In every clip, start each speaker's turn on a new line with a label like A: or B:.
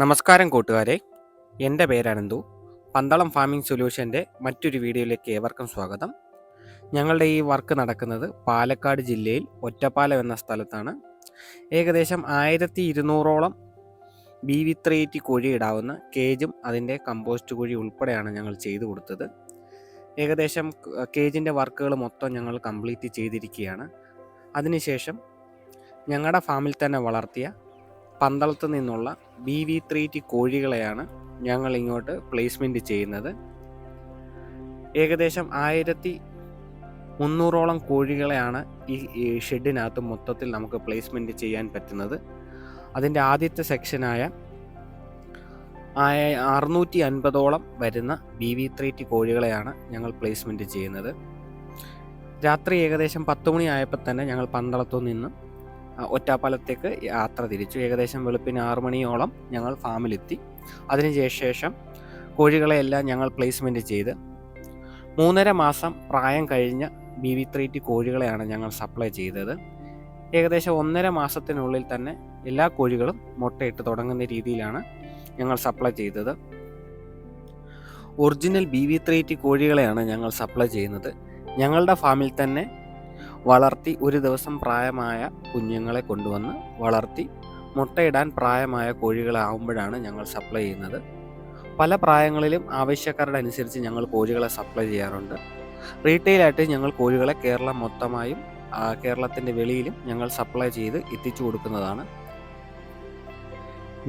A: നമസ്കാരം കൂട്ടുകാരെ. എന്റെ പേരനന്തു പന്തളം ഫാമിംഗ് സൊല്യൂഷന്റെ മറ്റൊരു വീഡിയോയിലേക്ക് ഏവർക്കും സ്വാഗതം. ഞങ്ങളുടെ ഈ വർക്ക് നടക്കുന്നത് പാലക്കാട് ജില്ലയിൽ ഒറ്റപ്പാലം എന്ന സ്ഥലത്താണ്. ഏകദേശം ആയിരത്തി ഇരുന്നൂറോളം ബി വി ത്രീറ്റി കോഴി ഇടാവുന്ന കേജും അതിന്റെ കമ്പോസ്റ്റ് കുഴി ഉൾപ്പെടെയാണ് ഞങ്ങൾ ചെയ്തു കൊടുത്തത്. ഏകദേശം കേജിന്റെ വർക്കുകൾ മൊത്തം ഞങ്ങൾ കംപ്ലീറ്റ് ചെയ്തിരിക്കുകയാണ്. അതിനുശേഷം ഞങ്ങളുടെ ഫാമിൽ തന്നെ വളർത്തിയ പന്തളത്ത് നിന്നുള്ള ബി വി ത്രീ ടി കോഴികളെയാണ് ഞങ്ങൾ ഇങ്ങോട്ട് പ്ലേസ്മെന്റ് ചെയ്യുന്നത്. ഏകദേശം ആയിരത്തി മുന്നൂറോളം കോഴികളെയാണ് ഈ ഷെഡിനകത്ത് മൊത്തത്തിൽ നമുക്ക് പ്ലേസ്മെന്റ് ചെയ്യാൻ പറ്റുന്നത്. അതിന്റെ ആദ്യത്തെ സെക്ഷനായ അറുന്നൂറ്റി അൻപതോളം വരുന്ന ബി വി ത്രീ ടി കോഴികളെയാണ് ഞങ്ങൾ പ്ലേസ്മെന്റ് ചെയ്യുന്നത്. രാത്രി ഏകദേശം പത്ത് മണി ആയപ്പോൾ തന്നെ ഞങ്ങൾ പന്തളത്തു നിന്ന് ഒറ്റാപ്പാലത്തേക്ക് യാത്ര തിരിച്ചു. ഏകദേശം വെളുപ്പിന് ആറു മണിയോളം ഞങ്ങൾ ഫാമിലെത്തി. അതിനുശേഷം കോഴികളെയെല്ലാം ഞങ്ങൾ പ്ലേസ്മെന്റ് ചെയ്ത് മൂന്നര മാസം പ്രായം കഴിഞ്ഞ ബി വി ത്രീ ടി കോഴികളെയാണ് ഞങ്ങൾ സപ്ലൈ ചെയ്തത്. ഏകദേശം ഒന്നര മാസത്തിനുള്ളിൽ തന്നെ എല്ലാ കോഴികളും മുട്ടയിട്ട് തുടങ്ങുന്ന രീതിയിലാണ് ഞങ്ങൾ സപ്ലൈ ചെയ്തത്. Original B V three T കോഴികളെയാണ് ഞങ്ങൾ സപ്ലൈ ചെയ്യുന്നത്. ഞങ്ങളുടെ ഫാമിൽ തന്നെ വളർത്തി ഒരു ദിവസം പ്രായമായ കുഞ്ഞുങ്ങളെ കൊണ്ടുവന്ന് വളർത്തി മുട്ടയിടാൻ പ്രായമായ കോഴികളാവുമ്പോഴാണ് ഞങ്ങൾ സപ്ലൈ ചെയ്യുന്നത്. പല പ്രായങ്ങളിലും ആവശ്യക്കാരുടെ അനുസരിച്ച് ഞങ്ങൾ കോഴികളെ സപ്ലൈ ചെയ്യാറുണ്ട്. റീറ്റെയിലായിട്ട് ഞങ്ങൾ കോഴികളെ കേരളം മൊത്തമായും കേരളത്തിന്റെ വെളിയിലും ഞങ്ങൾ സപ്ലൈ ചെയ്ത് എത്തിച്ചു കൊടുക്കുന്നതാണ്.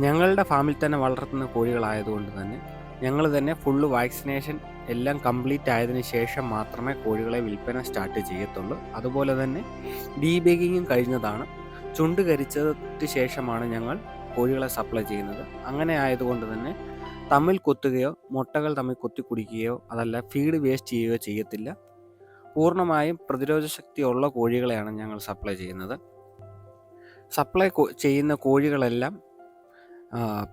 A: ഞങ്ങളുടെ ഫാമിൽ തന്നെ വളർത്തുന്ന കോഴികളായതുകൊണ്ട് തന്നെ ഞങ്ങൾ തന്നെ ഫുള്ള് വാക്സിനേഷൻ എല്ലാം കംപ്ലീറ്റ് ആയതിനു ശേഷം മാത്രമേ കോഴികളെ വിൽപ്പന സ്റ്റാർട്ട് ചെയ്യത്തുള്ളൂ. അതുപോലെ തന്നെ ഡീബേഗിങ്ങും കഴിഞ്ഞതാണ്. ചുണ്ട് കരിച്ചതിന് ശേഷമാണ് ഞങ്ങൾ കോഴികളെ സപ്ലൈ ചെയ്യുന്നത്. അങ്ങനെ ആയതുകൊണ്ട് തന്നെ തമ്മിൽ കൊത്തുകയോ മുട്ടകൾ തമ്മിൽ കൊത്തി കുടിക്കുകയോ അതല്ല ഫീഡ് വേസ്റ്റ് ചെയ്യുകയോ ചെയ്യത്തില്ല. പൂർണമായും പ്രതിരോധ ശക്തിയുള്ള കോഴികളെയാണ് ഞങ്ങൾ സപ്ലൈ ചെയ്യുന്നത്. സപ്ലൈ ചെയ്യുന്ന കോഴികളെല്ലാം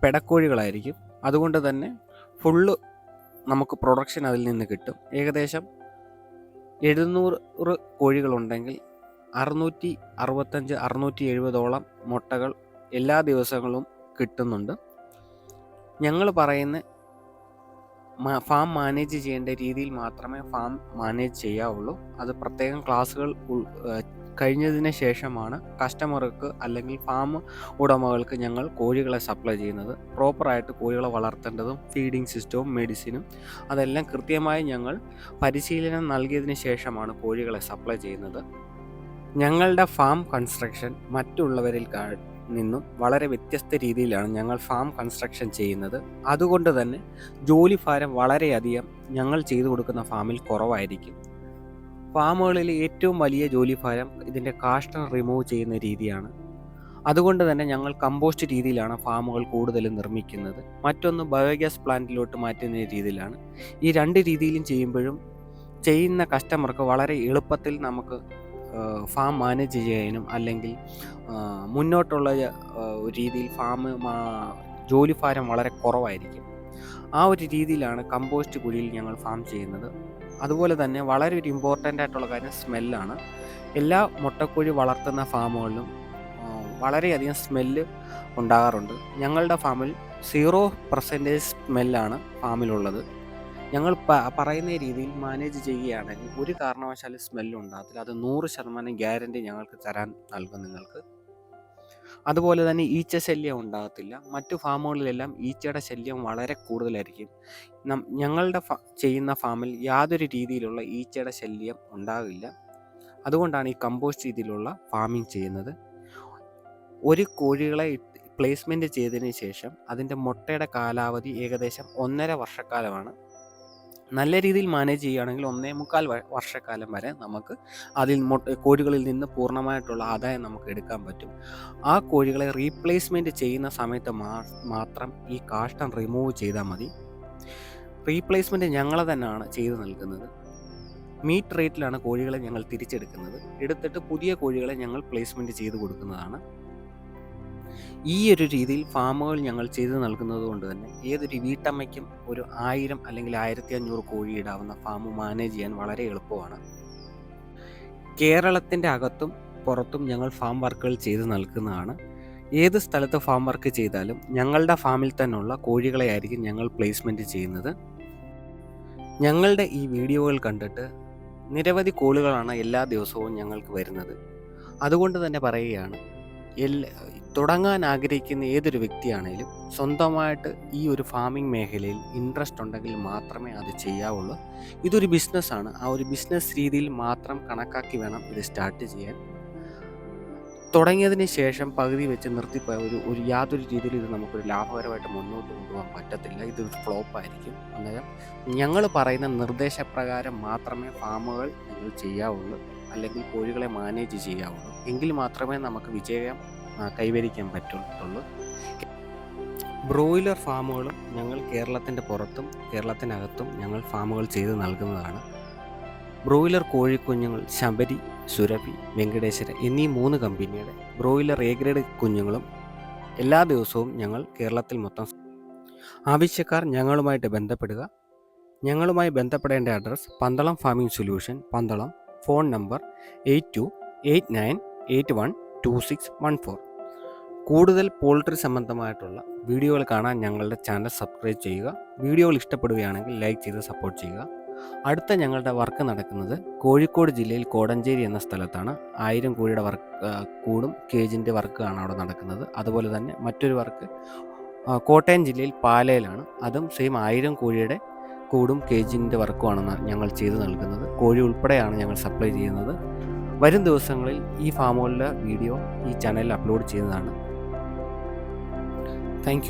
A: പെടക്കോഴികളായിരിക്കും. അതുകൊണ്ട് തന്നെ ഫുള്ള് നമുക്ക് പ്രൊഡക്ഷൻ അതിൽ നിന്ന് കിട്ടും. ഏകദേശം എഴുന്നൂറ് കോഴികളുണ്ടെങ്കിൽ അറുന്നൂറ്റി അറുപത്തഞ്ച് അറുന്നൂറ്റി എഴുപതോളം മുട്ടകൾ എല്ലാ ദിവസങ്ങളും കിട്ടുന്നുണ്ട്. ഞങ്ങൾ പറയുന്ന ഫാം മാനേജ് ചെയ്യേണ്ട രീതിയിൽ മാത്രമേ ഫാം മാനേജ് ചെയ്യാവുള്ളൂ. അത് പ്രത്യേകം ക്ലാസ്സുകൾ കഴിഞ്ഞതിന് ശേഷമാണ് കസ്റ്റമർക്ക് അല്ലെങ്കിൽ ഫാം ഉടമകൾക്ക് ഞങ്ങൾ കോഴികളെ സപ്ലൈ ചെയ്യുന്നത്. പ്രോപ്പറായിട്ട് കോഴികളെ വളർത്തേണ്ടതും ഫീഡിംഗ് സിസ്റ്റവും മെഡിസിനും അതെല്ലാം കൃത്യമായി ഞങ്ങൾ പരിശീലനം നൽകിയതിന് ശേഷമാണ് കോഴികളെ സപ്ലൈ ചെയ്യുന്നത്. ഞങ്ങളുടെ ഫാം കൺസ്ട്രക്ഷൻ മറ്റുള്ളവരിൽ നിന്നും വളരെ വ്യത്യസ്ത രീതിയിലാണ് ഞങ്ങൾ ഫാം കൺസ്ട്രക്ഷൻ ചെയ്യുന്നത്. അതുകൊണ്ട് തന്നെ ജോലി ഭാരം വളരെയധികം ഞങ്ങൾ ചെയ്തു കൊടുക്കുന്ന ഫാമിൽ കുറവായിരിക്കും. ഫാമുകളിൽ ഏറ്റവും വലിയ ജോലി ഭാരം ഇതിന്റെ കാഷ്ടം റിമൂവ് ചെയ്യുന്ന രീതിയാണ്. അതുകൊണ്ട് തന്നെ ഞങ്ങൾ കമ്പോസ്റ്റ് രീതിയിലാണ് ഫാമുകൾ കൂടുതലും നിർമ്മിക്കുന്നത്. മറ്റൊന്ന് ബയോഗ്യാസ് പ്ലാന്റിലോട്ട് മാറ്റുന്ന രീതിയിലാണ്. ഈ രണ്ട് രീതിയിലും ചെയ്യുമ്പോഴും ചെയ്യുന്ന കസ്റ്റമർക്ക് വളരെ എളുപ്പത്തിൽ നമുക്ക് ഫാം മാനേജ് ചെയ്യാനും അല്ലെങ്കിൽ മുന്നോട്ടുള്ള രീതിയിൽ ഫാം ജോലി ഭാരം വളരെ കുറവായിരിക്കും. ആ ഒരു രീതിയിലാണ് കമ്പോസ്റ്റ് കുഴിയിൽ ഞങ്ങൾ ഫാം ചെയ്യുന്നത്. അതുപോലെ തന്നെ വളരെ ഒരു ഇമ്പോർട്ടന്റ് ആയിട്ടുള്ള കാര്യം സ്മെല്ലാണ് എല്ലാ മുട്ടക്കോഴി വളർത്തുന്ന ഫാമുകളിലും വളരെയധികം സ്മെല്ല് ഉണ്ടാകാറുണ്ട്. ഞങ്ങളുടെ ഫാമിൽ സീറോ പെർസെന്റേജ് സ്മെല്ലാണ് ഫാമിലുള്ളത് ഞങ്ങൾ പറയുന്ന രീതിയിൽ മാനേജ് ചെയ്യുകയാണെങ്കിൽ ഒരു കാരണവശാലും സ്മെല്ല് ഉണ്ടാകത്തില്ല. അത് നൂറ് ശതമാനം ഗ്യാരന്റി ഞങ്ങൾക്ക് തരാൻ നൽകും നിങ്ങൾക്ക്. അതുപോലെ തന്നെ ഈച്ച ശല്യം ഉണ്ടാകത്തില്ല. മറ്റു ഫാമുകളിലെല്ലാം ഈച്ചയുടെ ശല്യം വളരെ കൂടുതലായിരിക്കും. ഞങ്ങളുടെ ചെയ്യുന്ന ഫാമിൽ യാതൊരു രീതിയിലുള്ള ഈച്ചയുടെ ശല്യം ഉണ്ടാകില്ല. അതുകൊണ്ടാണ് ഈ കമ്പോസ്റ്റ് രീതിയിലുള്ള ഫാമിംഗ് ചെയ്യുന്നത്. ഒരു കോഴികളെ പ്ലേസ്മെന്റ് ചെയ്തതിന് ശേഷം അതിന്റെ മുട്ടയുടെ കാലാവധി ഏകദേശം ഒന്നര വർഷക്കാലമാണ്. നല്ല രീതിയിൽ മാനേജ് ചെയ്യുകയാണെങ്കിൽ ഒന്നേ മുക്കാൽ വർഷക്കാലം വരെ നമുക്ക് അതിൽ കോഴികളിൽ നിന്ന് പൂർണമായിട്ടുള്ള ആദായം നമുക്ക് എടുക്കാൻ പറ്റും. ആ കോഴികളെ റീപ്ലേസ്മെന്റ് ചെയ്യുന്ന സമയത്ത് മാത്രം ഈ കാഷ്ടം റിമൂവ് ചെയ്താൽ മതി. റീപ്ലേസ്മെന്റ് ഞങ്ങൾ തന്നെയാണ് ചെയ്തു നൽകുന്നത്. മീറ്റ് റേറ്റിലാണ് കോഴികളെ ഞങ്ങൾ തിരിച്ചെടുക്കുന്നത്. എടുത്തിട്ട് പുതിയ കോഴികളെ ഞങ്ങൾ പ്ലേസ്മെന്റ് ചെയ്ത് കൊടുക്കുന്നതാണ് ഈ ഒരു രീതിയിൽ ഫാമുകൾ ഞങ്ങൾ ചെയ്തു നൽകുന്നത് കൊണ്ട് തന്നെ ഏതൊരു വീട്ടമ്മയ്ക്കും ഒരു ആയിരം അല്ലെങ്കിൽ ആയിരത്തി അഞ്ഞൂറ് കോഴി ഇടാവുന്ന ഫാം മാനേജ് ചെയ്യാൻ വളരെ എളുപ്പമാണ്. കേരളത്തിന്റെ അകത്തും പുറത്തും ഞങ്ങൾ ഫാം വർക്കുകൾ ചെയ്തു നൽകുന്നതാണ്. ഏത് സ്ഥലത്ത് ഫാം വർക്ക് ചെയ്താലും ഞങ്ങളുടെ ഫാമിൽ തന്നെയുള്ള കോഴികളെ ആയിരിക്കും ഞങ്ങൾ പ്ലേസ്മെന്റ് ചെയ്യുന്നത്. ഞങ്ങളുടെ ഈ വീഡിയോകൾ കണ്ടിട്ട് നിരവധി കോളുകളാണ് എല്ലാ ദിവസവും ഞങ്ങൾക്ക് വരുന്നത്. അതുകൊണ്ട് തന്നെ പറയുകയാണ് എല്ലാ തുടങ്ങാൻ ആഗ്രഹിക്കുന്ന ഏതൊരു വ്യക്തിയാണേലും സ്വന്തമായിട്ട് ഈ ഒരു ഫാമിംഗ് മേഖലയിൽ ഇൻട്രസ്റ്റ് ഉണ്ടെങ്കിൽ മാത്രമേ അത് ചെയ്യാവുള്ളൂ. ഇതൊരു ബിസിനസ്സാണ് ആ ഒരു ബിസിനസ് രീതിയിൽ മാത്രം കണക്കാക്കി വേണം ഇത് സ്റ്റാർട്ട് ചെയ്യാൻ. തുടങ്ങിയതിന് ശേഷം പകുതി വെച്ച് നിർത്തിപ്പോയ ഒരു ഒരു യാതൊരു രീതിയിൽ ഇത് നമുക്കൊരു ലാഭകരമായിട്ട് മുന്നോട്ട് കൊണ്ടുപോകാൻ പറ്റത്തില്ല. ഇതൊരു ഫ്ലോപ്പ് ആയിരിക്കും. അന്നേരം ഞങ്ങൾ പറയുന്ന നിർദ്ദേശപ്രകാരം മാത്രമേ ഫാമുകൾ നിങ്ങൾ ചെയ്യാവുള്ളൂ. അല്ലെങ്കിൽ കോഴികളെ മാനേജ് ചെയ്യാവുള്ളൂ. എങ്കിൽ മാത്രമേ നമുക്ക് വിജയം കൈവരിക്കാൻ പറ്റത്തുള്ളൂ ബ്രോയിലർ ഫാമുകളും ഞങ്ങൾ കേരളത്തിന്റെ പുറത്തും കേരളത്തിനകത്തും ഞങ്ങൾ ഫാമുകൾ ചെയ്ത് നൽകുന്നതാണ്. ബ്രോയിലർ കോഴിക്കുഞ്ഞുങ്ങൾ ശബരി സുരഭി വെങ്കടേശ്വര എന്നീ മൂന്ന് കമ്പനിയുടെ ബ്രോയിലർ എ ഗ്രേഡ് കുഞ്ഞുങ്ങളും എല്ലാ ദിവസവും ഞങ്ങൾ കേരളത്തിൽ മൊത്തം ആവശ്യക്കാർ ഞങ്ങളുമായിട്ട് ബന്ധപ്പെടുക. ഞങ്ങളുമായി ബന്ധപ്പെടേണ്ട address Pandalam farming solution Pandalam phone number eight two eight nine eight one two six one four കൂടുതൽ പോൾട്രി സംബന്ധമായിട്ടുള്ള വീഡിയോകൾ കാണാൻ ഞങ്ങളുടെ ചാനൽ സബ്സ്ക്രൈബ് ചെയ്യുക. വീഡിയോകൾ ഇഷ്ടപ്പെടുകയാണെങ്കിൽ ലൈക്ക് ചെയ്ത് സപ്പോർട്ട് ചെയ്യുക. അടുത്ത ഞങ്ങളുടെ വർക്ക് നടക്കുന്നത് കോഴിക്കോട് ജില്ലയിൽ കോടഞ്ചേരി എന്ന സ്ഥലത്താണ്. ആയിരം കോഴിയുടെ വർക്ക് കൂടും കേജിന്റെ വർക്കാണ് അവിടെ നടക്കുന്നത്. അതുപോലെ തന്നെ മറ്റൊരു വർക്ക് കോട്ടയം ജില്ലയിൽ പാലയിലാണ്. അതും സെയിം ആയിരം കോഴിയുടെ കൂടും കേജിന്റെ വർക്കുമാണ് ഞങ്ങൾ ചെയ്തു നൽകുന്നത്. കോഴി ഉൾപ്പെടെയാണ് ഞങ്ങൾ സപ്ലൈ ചെയ്യുന്നത്. വരും ദിവസങ്ങളിൽ ഈ ഫാമുകളിലെ വീഡിയോ ഈ ചാനലിൽ അപ്ലോഡ് ചെയ്യുന്നതാണ്. താങ്ക്